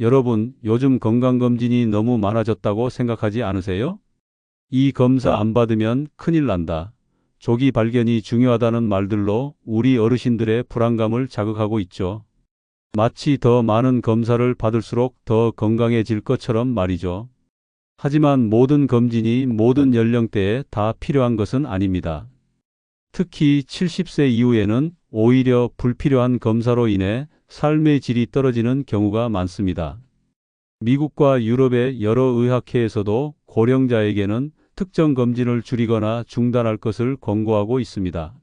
여러분, 요즘 건강검진이 너무 많아졌다고 생각하지 않으세요? 이 검사 안 받으면 큰일 난다. 조기 발견이 중요하다는 말들로 우리 어르신들의 불안감을 자극하고 있죠. 마치 더 많은 검사를 받을수록 더 건강해질 것처럼 말이죠. 하지만 모든 검진이 모든 연령대에 다 필요한 것은 아닙니다. 특히 70세 이후에는 오히려 불필요한 검사로 인해 삶의 질이 떨어지는 경우가 많습니다. 미국과 유럽의 여러 의학회에서도 고령자에게는 특정 검진을 줄이거나 중단할 것을 권고하고 있습니다.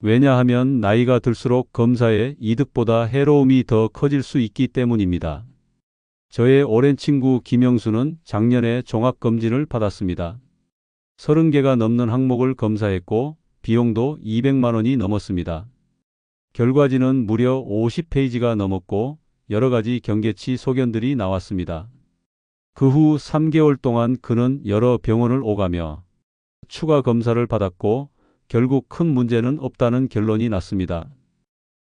왜냐하면 나이가 들수록 검사의 이득보다 해로움이 더 커질 수 있기 때문입니다. 저의 오랜 친구 김영수는 작년에 종합검진을 받았습니다. 30개가 넘는 항목을 검사했고 비용도 200만 원이 넘었습니다. 결과지는 무려 50페이지가 넘었고 여러 가지 경계치 소견들이 나왔습니다. 그 후 3개월 동안 그는 여러 병원을 오가며 추가 검사를 받았고 결국 큰 문제는 없다는 결론이 났습니다.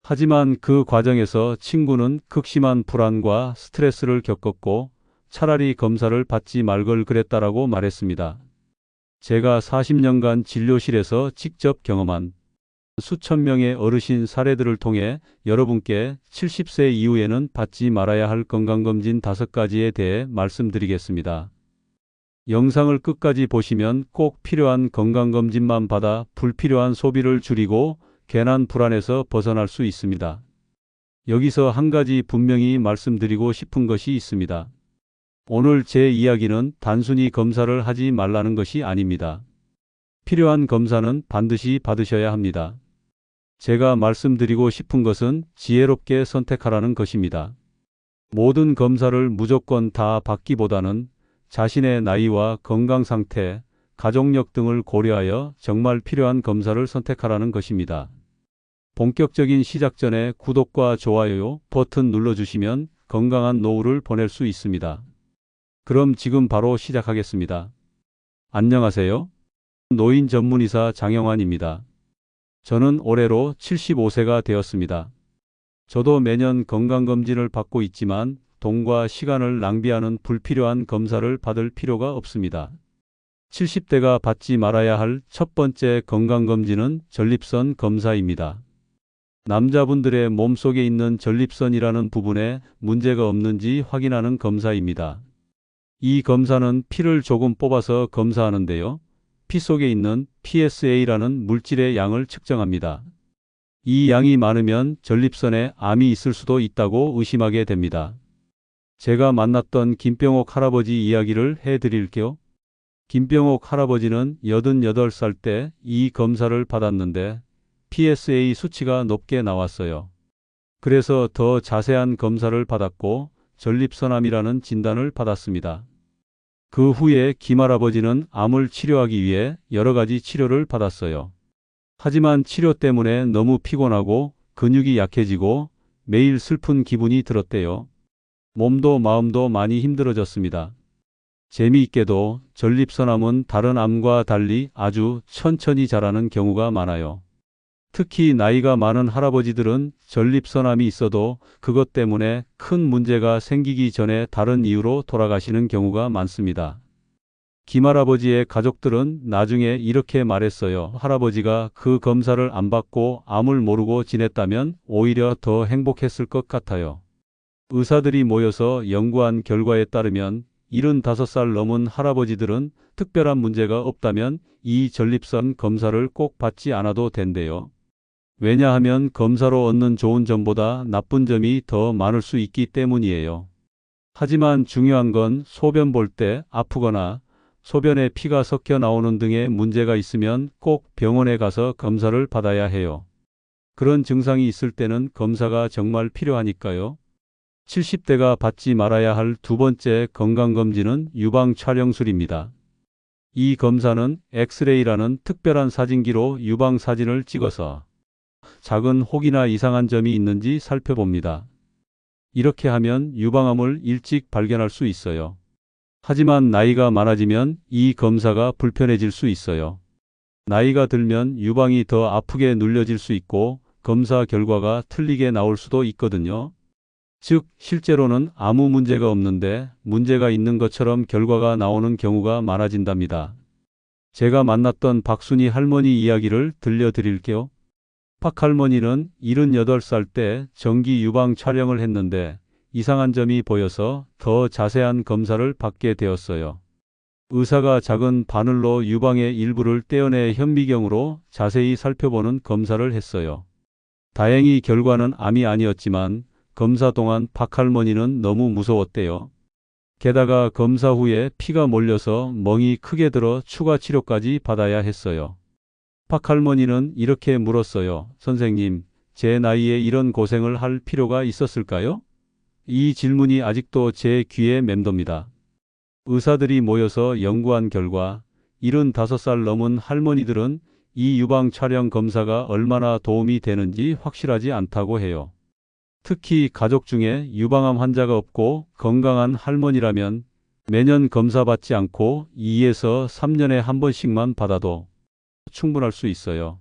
하지만 그 과정에서 친구는 극심한 불안과 스트레스를 겪었고 차라리 검사를 받지 말 걸 그랬다라고 말했습니다. 제가 40년간 진료실에서 직접 경험한 수천 명의 어르신 사례들을 통해 여러분께 70세 이후에는 받지 말아야 할 건강검진 다섯 가지에 대해 말씀드리겠습니다. 영상을 끝까지 보시면 꼭 필요한 건강검진만 받아 불필요한 소비를 줄이고 괜한 불안에서 벗어날 수 있습니다. 여기서 한 가지 분명히 말씀드리고 싶은 것이 있습니다. 오늘 제 이야기는 단순히 검사를 하지 말라는 것이 아닙니다. 필요한 검사는 반드시 받으셔야 합니다. 제가 말씀드리고 싶은 것은 지혜롭게 선택하라는 것입니다. 모든 검사를 무조건 다 받기보다는 자신의 나이와 건강 상태, 가족력 등을 고려하여 정말 필요한 검사를 선택하라는 것입니다. 본격적인 시작 전에 구독과 좋아요 버튼 눌러주시면 건강한 노후를 보낼 수 있습니다. 그럼 지금 바로 시작하겠습니다. 안녕하세요. 노인 전문의사 장영환입니다. 저는 올해로 75세가 되었습니다. 저도 매년 건강검진을 받고 있지만 돈과 시간을 낭비하는 불필요한 검사를 받을 필요가 없습니다. 70대가 받지 말아야 할 첫 번째 건강검진은 전립선 검사입니다. 남자분들의 몸속에 있는 전립선이라는 부분에 문제가 없는지 확인하는 검사입니다. 이 검사는 피를 조금 뽑아서 검사하는데요. 피 속에 있는 PSA라는 물질의 양을 측정합니다. 이 양이 많으면 전립선에 암이 있을 수도 있다고 의심하게 됩니다. 제가 만났던 김병옥 할아버지 이야기를 해드릴게요. 김병옥 할아버지는 88살 때 이 검사를 받았는데 PSA 수치가 높게 나왔어요. 그래서 더 자세한 검사를 받았고 전립선암이라는 진단을 받았습니다. 그 후에 김할아버지는 암을 치료하기 위해 여러 가지 치료를 받았어요. 하지만 치료 때문에 너무 피곤하고 근육이 약해지고 매일 슬픈 기분이 들었대요. 몸도 마음도 많이 힘들어졌습니다. 재미있게도 전립선암은 다른 암과 달리 아주 천천히 자라는 경우가 많아요. 특히 나이가 많은 할아버지들은 전립선암이 있어도 그것 때문에 큰 문제가 생기기 전에 다른 이유로 돌아가시는 경우가 많습니다. 김할아버지의 가족들은 나중에 이렇게 말했어요. 할아버지가 그 검사를 안 받고 암을 모르고 지냈다면 오히려 더 행복했을 것 같아요. 의사들이 모여서 연구한 결과에 따르면 75살 넘은 할아버지들은 특별한 문제가 없다면 이 전립선 검사를 꼭 받지 않아도 된대요. 왜냐하면 검사로 얻는 좋은 점보다 나쁜 점이 더 많을 수 있기 때문이에요. 하지만 중요한 건 소변 볼 때 아프거나 소변에 피가 섞여 나오는 등의 문제가 있으면 꼭 병원에 가서 검사를 받아야 해요. 그런 증상이 있을 때는 검사가 정말 필요하니까요. 70대가 받지 말아야 할 두 번째 건강검진은 유방 촬영술입니다. 이 검사는 엑스레이라는 특별한 사진기로 유방 사진을 찍어서 작은 혹이나 이상한 점이 있는지 살펴봅니다. 이렇게 하면 유방암을 일찍 발견할 수 있어요. 하지만 나이가 많아지면 이 검사가 불편해질 수 있어요. 나이가 들면 유방이 더 아프게 눌려질 수 있고 검사 결과가 틀리게 나올 수도 있거든요. 즉, 실제로는 아무 문제가 없는데 문제가 있는 것처럼 결과가 나오는 경우가 많아진답니다. 제가 만났던 박순희 할머니 이야기를 들려드릴게요. 박 할머니는 78살 때 정기 유방 촬영을 했는데 이상한 점이 보여서 더 자세한 검사를 받게 되었어요. 의사가 작은 바늘로 유방의 일부를 떼어내 현미경으로 자세히 살펴보는 검사를 했어요. 다행히 결과는 암이 아니었지만 검사 동안 박 할머니는 너무 무서웠대요. 게다가 검사 후에 피가 몰려서 멍이 크게 들어 추가 치료까지 받아야 했어요. 박 할머니는 이렇게 물었어요. 선생님, 제 나이에 이런 고생을 할 필요가 있었을까요? 이 질문이 아직도 제 귀에 맴돕니다. 의사들이 모여서 연구한 결과 75살 넘은 할머니들은 이 유방 촬영 검사가 얼마나 도움이 되는지 확실하지 않다고 해요. 특히 가족 중에 유방암 환자가 없고 건강한 할머니라면 매년 검사 받지 않고 2에서 3년에 한 번씩만 받아도 충분할 수 있어요.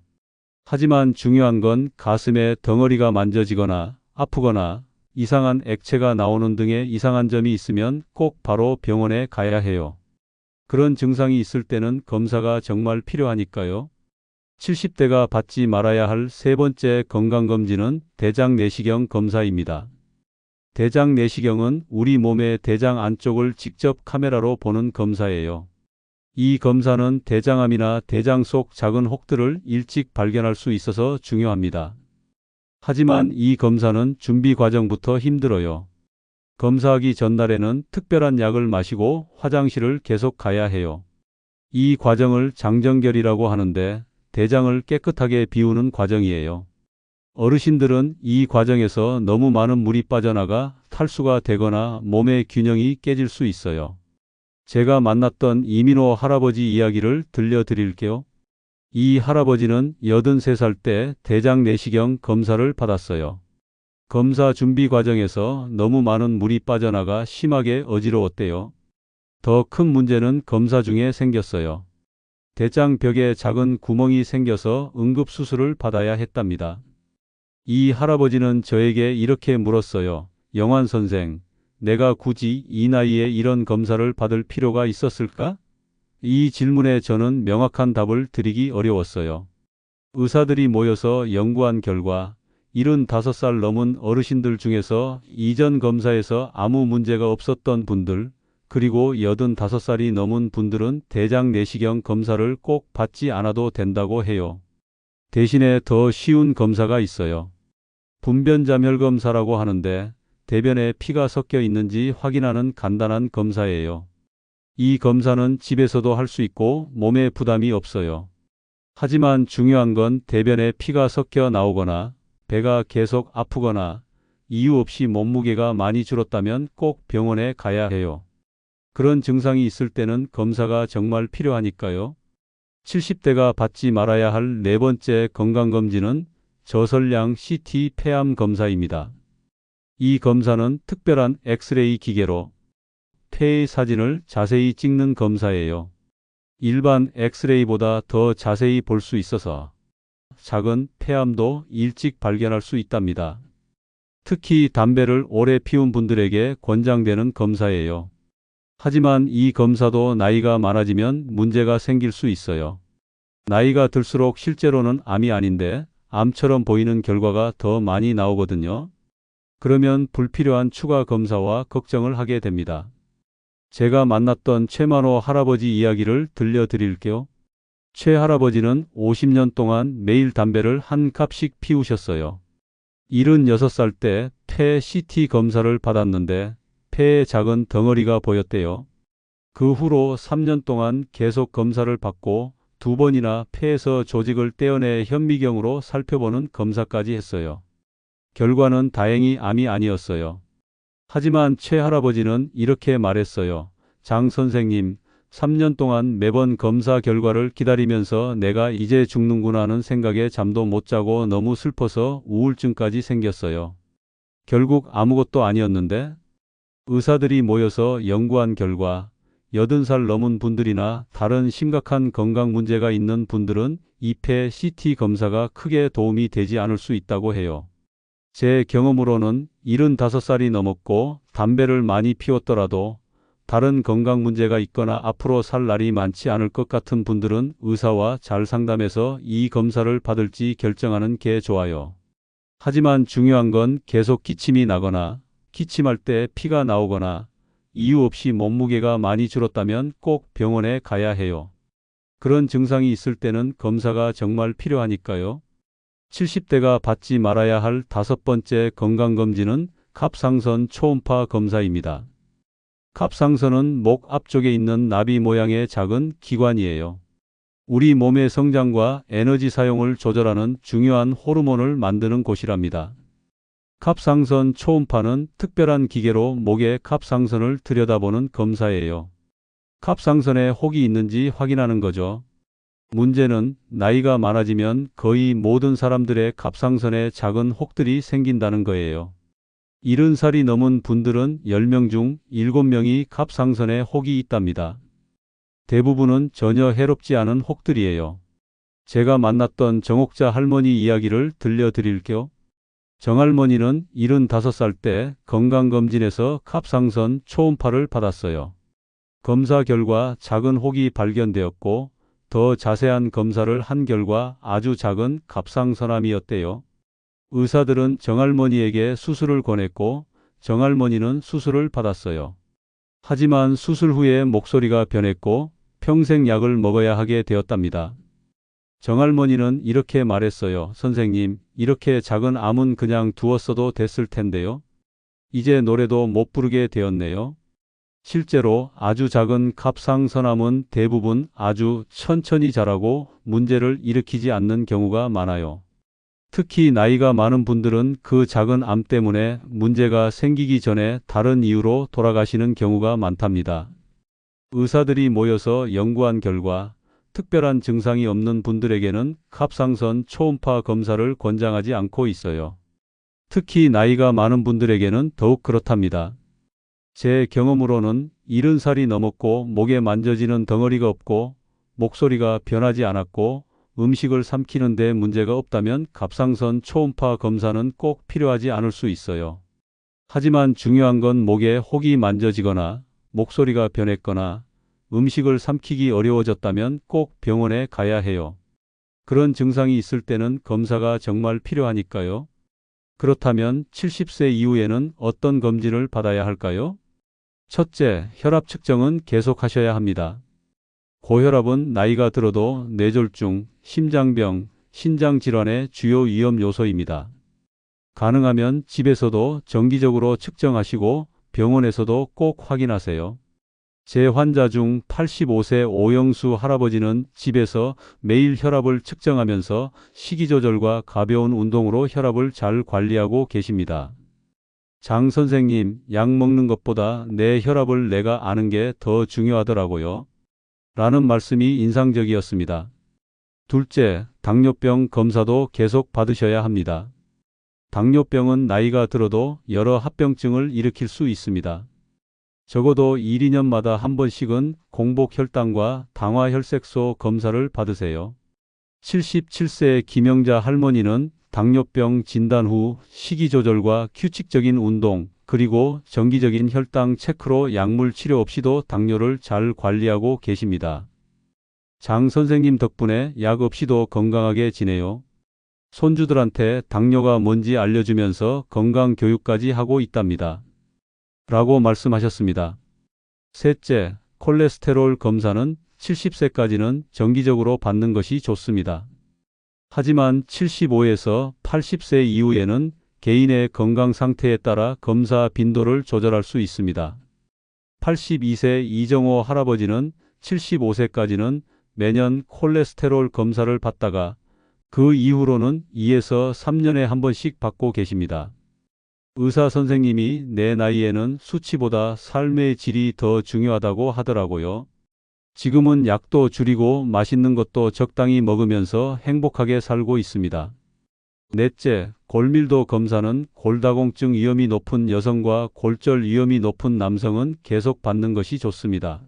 하지만 중요한 건 가슴에 덩어리가 만져지거나 아프거나 이상한 액체가 나오는 등의 이상한 점이 있으면 꼭 바로 병원에 가야 해요. 그런 증상이 있을 때는 검사가 정말 필요하니까요. 70대가 받지 말아야 할 세 번째 건강검진은 대장 내시경 검사입니다. 대장 내시경은 우리 몸의 대장 안쪽을 직접 카메라로 보는 검사예요. 이 검사는 대장암이나 대장 속 작은 혹들을 일찍 발견할 수 있어서 중요합니다. 하지만 이 검사는 준비 과정부터 힘들어요. 검사하기 전날에는 특별한 약을 마시고 화장실을 계속 가야 해요. 이 과정을 장정결이라고 하는데 대장을 깨끗하게 비우는 과정이에요. 어르신들은 이 과정에서 너무 많은 물이 빠져나가 탈수가 되거나 몸의 균형이 깨질 수 있어요. 제가 만났던 이민호 할아버지 이야기를 들려드릴게요. 이 할아버지는 83살 때 대장 내시경 검사를 받았어요. 검사 준비 과정에서 너무 많은 물이 빠져나가 심하게 어지러웠대요. 더 큰 문제는 검사 중에 생겼어요. 대장 벽에 작은 구멍이 생겨서 응급수술을 받아야 했답니다. 이 할아버지는 저에게 이렇게 물었어요. 영환 선생, 내가 굳이 이 나이에 이런 검사를 받을 필요가 있었을까? 이 질문에 저는 명확한 답을 드리기 어려웠어요. 의사들이 모여서 연구한 결과 75살 넘은 어르신들 중에서 이전 검사에서 아무 문제가 없었던 분들, 그리고 85살이 넘은 분들은 대장 내시경 검사를 꼭 받지 않아도 된다고 해요. 대신에 더 쉬운 검사가 있어요. 분변자멸 검사라고 하는데 대변에 피가 섞여 있는지 확인하는 간단한 검사예요. 이 검사는 집에서도 할 수 있고 몸에 부담이 없어요. 하지만 중요한 건 대변에 피가 섞여 나오거나 배가 계속 아프거나 이유 없이 몸무게가 많이 줄었다면 꼭 병원에 가야 해요. 그런 증상이 있을 때는 검사가 정말 필요하니까요. 70대가 받지 말아야 할 네 번째 건강검진은 저설량 CT 폐암 검사입니다. 이 검사는 특별한 엑스레이 기계로 폐의 사진을 자세히 찍는 검사예요. 일반 엑스레이보다 더 자세히 볼 수 있어서 작은 폐암도 일찍 발견할 수 있답니다. 특히 담배를 오래 피운 분들에게 권장되는 검사예요. 하지만 이 검사도 나이가 많아지면 문제가 생길 수 있어요. 나이가 들수록 실제로는 암이 아닌데 암처럼 보이는 결과가 더 많이 나오거든요. 그러면 불필요한 추가 검사와 걱정을 하게 됩니다. 제가 만났던 최만호 할아버지 이야기를 들려드릴게요. 최 할아버지는 50년 동안 매일 담배를 한 갑씩 피우셨어요. 76살 때 폐 CT 검사를 받았는데 폐에 작은 덩어리가 보였대요. 그 후로 3년 동안 계속 검사를 받고 두 번이나 폐에서 조직을 떼어내 현미경으로 살펴보는 검사까지 했어요. 결과는 다행히 암이 아니었어요. 하지만 최 할아버지는 이렇게 말했어요. 장 선생님, 3년 동안 매번 검사 결과를 기다리면서 내가 이제 죽는구나 하는 생각에 잠도 못 자고 너무 슬퍼서 우울증까지 생겼어요. 결국 아무것도 아니었는데 의사들이 모여서 연구한 결과 80살 넘은 분들이나 다른 심각한 건강 문제가 있는 분들은 2폐 CT 검사가 크게 도움이 되지 않을 수 있다고 해요. 제 경험으로는 75살이 넘었고 담배를 많이 피웠더라도 다른 건강 문제가 있거나 앞으로 살 날이 많지 않을 것 같은 분들은 의사와 잘 상담해서 이 검사를 받을지 결정하는 게 좋아요. 하지만 중요한 건 계속 기침이 나거나 기침할 때 피가 나오거나 이유 없이 몸무게가 많이 줄었다면 꼭 병원에 가야 해요. 그런 증상이 있을 때는 검사가 정말 필요하니까요. 70대가 받지 말아야 할 다섯 번째 건강검진은 갑상선 초음파 검사입니다. 갑상선은 목 앞쪽에 있는 나비 모양의 작은 기관이에요. 우리 몸의 성장과 에너지 사용을 조절하는 중요한 호르몬을 만드는 곳이랍니다. 갑상선 초음파는 특별한 기계로 목의 갑상선을 들여다보는 검사예요. 갑상선에 혹이 있는지 확인하는 거죠. 문제는 나이가 많아지면 거의 모든 사람들의 갑상선에 작은 혹들이 생긴다는 거예요. 70살이 넘은 분들은 10명 중 7명이 갑상선에 혹이 있답니다. 대부분은 전혀 해롭지 않은 혹들이에요. 제가 만났던 정옥자 할머니 이야기를 들려드릴게요. 정할머니는 75살 때 건강검진에서 갑상선 초음파를 받았어요. 검사 결과 작은 혹이 발견되었고 더 자세한 검사를 한 결과 아주 작은 갑상선암이었대요. 의사들은 정할머니에게 수술을 권했고 정할머니는 수술을 받았어요. 하지만 수술 후에 목소리가 변했고 평생 약을 먹어야 하게 되었답니다. 정할머니는 이렇게 말했어요. 선생님, 이렇게 작은 암은 그냥 두었어도 됐을 텐데요. 이제 노래도 못 부르게 되었네요. 실제로 아주 작은 갑상선암은 대부분 아주 천천히 자라고 문제를 일으키지 않는 경우가 많아요. 특히 나이가 많은 분들은 그 작은 암 때문에 문제가 생기기 전에 다른 이유로 돌아가시는 경우가 많답니다. 의사들이 모여서 연구한 결과 특별한 증상이 없는 분들에게는 갑상선 초음파 검사를 권장하지 않고 있어요. 특히 나이가 많은 분들에게는 더욱 그렇답니다. 제 경험으로는 70살이 넘었고 목에 만져지는 덩어리가 없고 목소리가 변하지 않았고 음식을 삼키는 데 문제가 없다면 갑상선 초음파 검사는 꼭 필요하지 않을 수 있어요. 하지만 중요한 건 목에 혹이 만져지거나 목소리가 변했거나 음식을 삼키기 어려워졌다면 꼭 병원에 가야 해요. 그런 증상이 있을 때는 검사가 정말 필요하니까요. 그렇다면 70세 이후에는 어떤 검진을 받아야 할까요? 첫째, 혈압 측정은 계속 하셔야 합니다. 고혈압은 나이가 들어도 뇌졸중, 심장병, 신장질환의 주요 위험 요소입니다. 가능하면 집에서도 정기적으로 측정하시고 병원에서도 꼭 확인하세요. 제 환자 중 85세 오영수 할아버지는 집에서 매일 혈압을 측정하면서 식이 조절과 가벼운 운동으로 혈압을 잘 관리하고 계십니다. 장 선생님, 약 먹는 것보다 내 혈압을 내가 아는 게 더 중요하더라고요. 라는 말씀이 인상적이었습니다. 둘째, 당뇨병 검사도 계속 받으셔야 합니다. 당뇨병은 나이가 들어도 여러 합병증을 일으킬 수 있습니다. 적어도 1, 2년마다 한 번씩은 공복 혈당과 당화 혈색소 검사를 받으세요. 77세 김영자 할머니는 당뇨병 진단 후 식이 조절과 규칙적인 운동, 그리고 정기적인 혈당 체크로 약물 치료 없이도 당뇨를 잘 관리하고 계십니다. 장 선생님 덕분에 약 없이도 건강하게 지내요. 손주들한테 당뇨가 뭔지 알려주면서 건강 교육까지 하고 있답니다. 라고 말씀하셨습니다. 셋째, 콜레스테롤 검사는 70세까지는 정기적으로 받는 것이 좋습니다. 하지만 75에서 80세 이후에는 개인의 건강 상태에 따라 검사 빈도를 조절할 수 있습니다. 82세 이정호 할아버지는 75세까지는 매년 콜레스테롤 검사를 받다가 그 이후로는 2에서 3년에 한 번씩 받고 계십니다. 의사 선생님이 내 나이에는 수치보다 삶의 질이 더 중요하다고 하더라고요. 지금은 약도 줄이고 맛있는 것도 적당히 먹으면서 행복하게 살고 있습니다. 넷째, 골밀도 검사는 골다공증 위험이 높은 여성과 골절 위험이 높은 남성은 계속 받는 것이 좋습니다.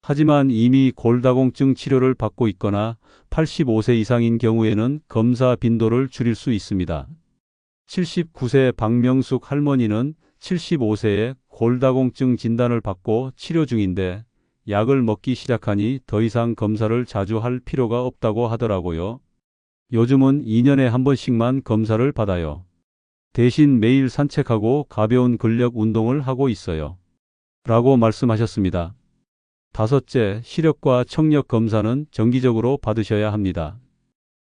하지만 이미 골다공증 치료를 받고 있거나 85세 이상인 경우에는 검사 빈도를 줄일 수 있습니다. 79세 박명숙 할머니는 75세에 골다공증 진단을 받고 치료 중인데 약을 먹기 시작하니 더 이상 검사를 자주 할 필요가 없다고 하더라고요. 요즘은 2년에 한 번씩만 검사를 받아요. 대신 매일 산책하고 가벼운 근력 운동을 하고 있어요. 라고 말씀하셨습니다. 다섯째, 시력과 청력 검사는 정기적으로 받으셔야 합니다.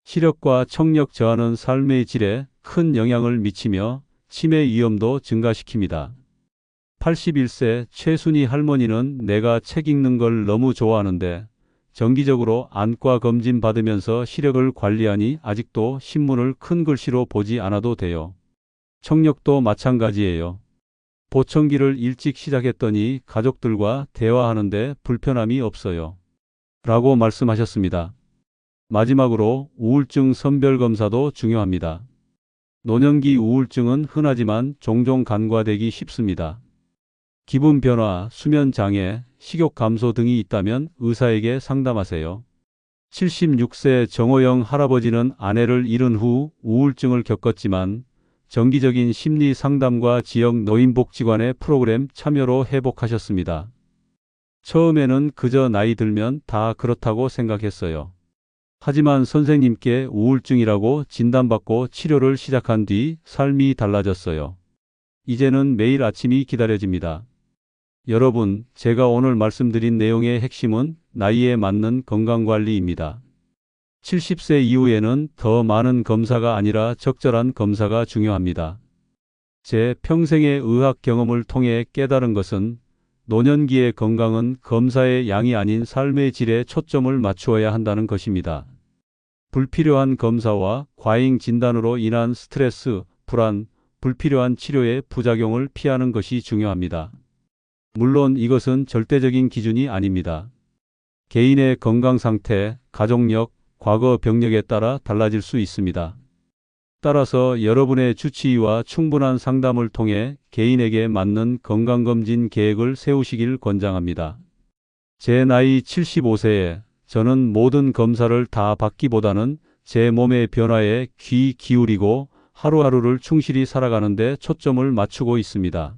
시력과 청력 저하는 삶의 질에 큰 영향을 미치며 치매 위험도 증가시킵니다. 81세 최순희 할머니는 내가 책 읽는 걸 너무 좋아하는데 정기적으로 안과 검진 받으면서 시력을 관리하니 아직도 신문을 큰 글씨로 보지 않아도 돼요. 청력도 마찬가지예요. 보청기를 일찍 시작했더니 가족들과 대화하는데 불편함이 없어요. 라고 말씀하셨습니다. 마지막으로 우울증 선별검사도 중요합니다. 노년기 우울증은 흔하지만 종종 간과되기 쉽습니다. 기분 변화, 수면 장애, 식욕 감소 등이 있다면 의사에게 상담하세요. 76세 정호영 할아버지는 아내를 잃은 후 우울증을 겪었지만 정기적인 심리 상담과 지역 노인복지관의 프로그램 참여로 회복하셨습니다. 처음에는 그저 나이 들면 다 그렇다고 생각했어요. 하지만 선생님께 우울증이라고 진단받고 치료를 시작한 뒤 삶이 달라졌어요. 이제는 매일 아침이 기다려집니다. 여러분, 제가 오늘 말씀드린 내용의 핵심은 나이에 맞는 건강관리입니다. 70세 이후에는 더 많은 검사가 아니라 적절한 검사가 중요합니다. 제 평생의 의학 경험을 통해 깨달은 것은 노년기의 건강은 검사의 양이 아닌 삶의 질에 초점을 맞추어야 한다는 것입니다. 불필요한 검사와 과잉 진단으로 인한 스트레스, 불안, 불필요한 치료의 부작용을 피하는 것이 중요합니다. 물론 이것은 절대적인 기준이 아닙니다. 개인의 건강 상태, 가족력, 과거 병력에 따라 달라질 수 있습니다. 따라서 여러분의 주치의와 충분한 상담을 통해 개인에게 맞는 건강검진 계획을 세우시길 권장합니다. 제 나이 75세에 저는 모든 검사를 다 받기보다는 제 몸의 변화에 귀 기울이고 하루하루를 충실히 살아가는데 초점을 맞추고 있습니다.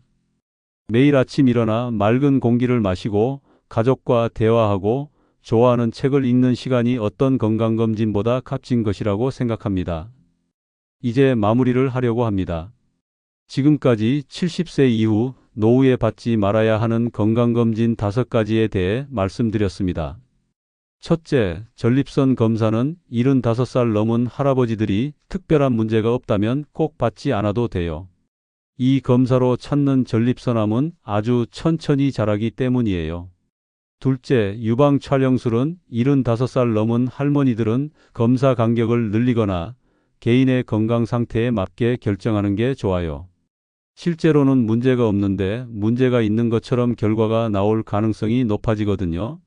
매일 아침 일어나 맑은 공기를 마시고 가족과 대화하고 좋아하는 책을 읽는 시간이 어떤 건강검진보다 값진 것이라고 생각합니다. 이제 마무리를 하려고 합니다. 지금까지 70세 이후 노후에 받지 말아야 하는 건강검진 5가지에 대해 말씀드렸습니다. 첫째, 전립선 검사는 75살 넘은 할아버지들이 특별한 문제가 없다면 꼭 받지 않아도 돼요. 이 검사로 찾는 전립선암은 아주 천천히 자라기 때문이에요. 둘째, 유방 촬영술은 75살 넘은 할머니들은 검사 간격을 늘리거나 개인의 건강 상태에 맞게 결정하는 게 좋아요. 실제로는 문제가 없는데 문제가 있는 것처럼 결과가 나올 가능성이 높아지거든요.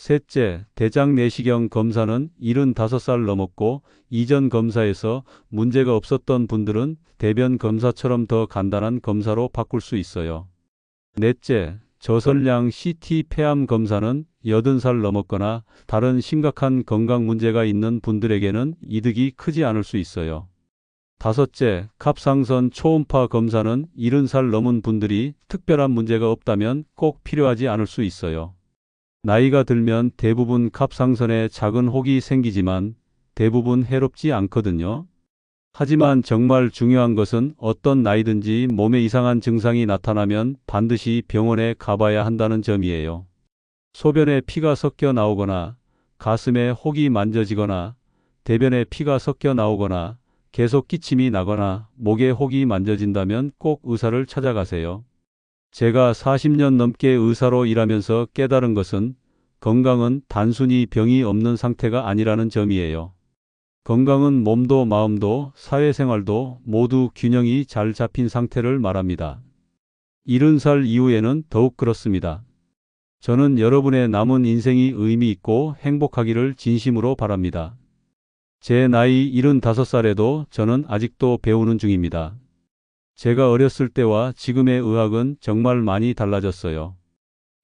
셋째, 대장 내시경 검사는 75살 넘었고 이전 검사에서 문제가 없었던 분들은 대변 검사처럼 더 간단한 검사로 바꿀 수 있어요. 넷째, 저선량 CT 폐암 검사는 80살 넘었거나 다른 심각한 건강 문제가 있는 분들에게는 이득이 크지 않을 수 있어요. 다섯째, 갑상선 초음파 검사는 70살 넘은 분들이 특별한 문제가 없다면 꼭 필요하지 않을 수 있어요. 나이가 들면 대부분 갑상선에 작은 혹이 생기지만 대부분 해롭지 않거든요. 하지만 정말 중요한 것은 어떤 나이든지 몸에 이상한 증상이 나타나면 반드시 병원에 가봐야 한다는 점이에요. 소변에 피가 섞여 나오거나 가슴에 혹이 만져지거나 대변에 피가 섞여 나오거나 계속 기침이 나거나 목에 혹이 만져진다면 꼭 의사를 찾아가세요. 제가 40년 넘게 의사로 일하면서 깨달은 것은 건강은 단순히 병이 없는 상태가 아니라는 점이에요. 건강은 몸도 마음도 사회생활도 모두 균형이 잘 잡힌 상태를 말합니다. 70살 이후에는 더욱 그렇습니다. 저는 여러분의 남은 인생이 의미 있고 행복하기를 진심으로 바랍니다. 제 나이 75살에도 저는 아직도 배우는 중입니다. 제가 어렸을 때와 지금의 의학은 정말 많이 달라졌어요.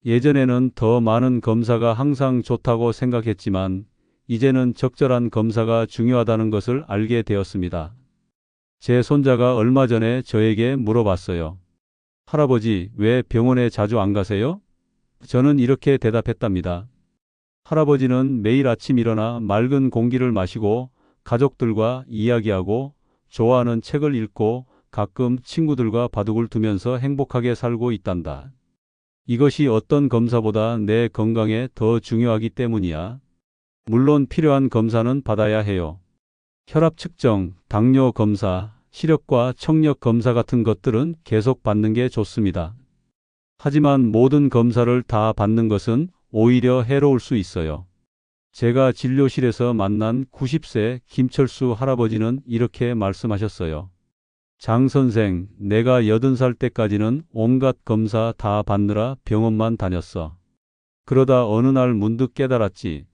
예전에는 더 많은 검사가 항상 좋다고 생각했지만 이제는 적절한 검사가 중요하다는 것을 알게 되었습니다. 제 손자가 얼마 전에 저에게 물어봤어요. 할아버지, 왜 병원에 자주 안 가세요? 저는 이렇게 대답했답니다. 할아버지는 매일 아침 일어나 맑은 공기를 마시고 가족들과 이야기하고 좋아하는 책을 읽고 가끔 친구들과 바둑을 두면서 행복하게 살고 있단다. 이것이 어떤 검사보다 내 건강에 더 중요하기 때문이야. 물론 필요한 검사는 받아야 해요. 혈압 측정, 당뇨 검사, 시력과 청력 검사 같은 것들은 계속 받는 게 좋습니다. 하지만 모든 검사를 다 받는 것은 오히려 해로울 수 있어요. 제가 진료실에서 만난 90세 김철수 할아버지는 이렇게 말씀하셨어요. 장 선생, 내가 80살 때까지는 온갖 검사 다 받느라 병원만 다녔어. 그러다 어느 날 문득 깨달았지.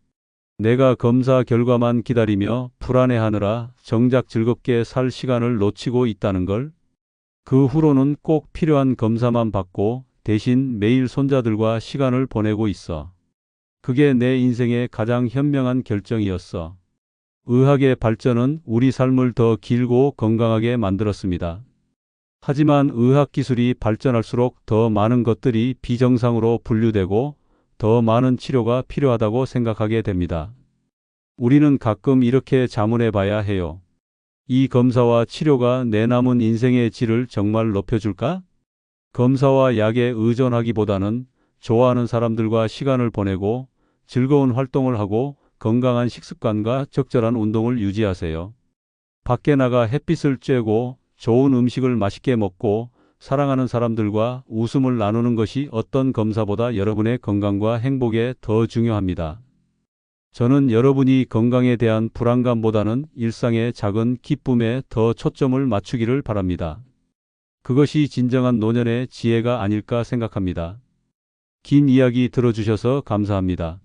내가 검사 결과만 기다리며 불안해하느라 정작 즐겁게 살 시간을 놓치고 있다는 걸. 그 후로는 꼭 필요한 검사만 받고 대신 매일 손자들과 시간을 보내고 있어. 그게 내 인생의 가장 현명한 결정이었어. 의학의 발전은 우리 삶을 더 길고 건강하게 만들었습니다. 하지만 의학 기술이 발전할수록 더 많은 것들이 비정상으로 분류되고 더 많은 치료가 필요하다고 생각하게 됩니다. 우리는 가끔 이렇게 자문해 봐야 해요. 이 검사와 치료가 내 남은 인생의 질을 정말 높여줄까? 검사와 약에 의존하기보다는 좋아하는 사람들과 시간을 보내고 즐거운 활동을 하고 건강한 식습관과 적절한 운동을 유지하세요. 밖에 나가 햇빛을 쬐고 좋은 음식을 맛있게 먹고 사랑하는 사람들과 웃음을 나누는 것이 어떤 검사보다 여러분의 건강과 행복에 더 중요합니다. 저는 여러분이 건강에 대한 불안감보다는 일상의 작은 기쁨에 더 초점을 맞추기를 바랍니다. 그것이 진정한 노년의 지혜가 아닐까 생각합니다. 긴 이야기 들어주셔서 감사합니다.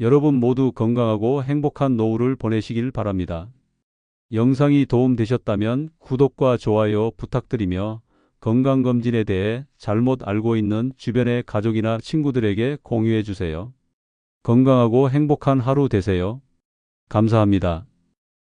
여러분 모두 건강하고 행복한 노후를 보내시길 바랍니다. 영상이 도움되셨다면 구독과 좋아요 부탁드리며 건강검진에 대해 잘못 알고 있는 주변의 가족이나 친구들에게 공유해 주세요. 건강하고 행복한 하루 되세요. 감사합니다.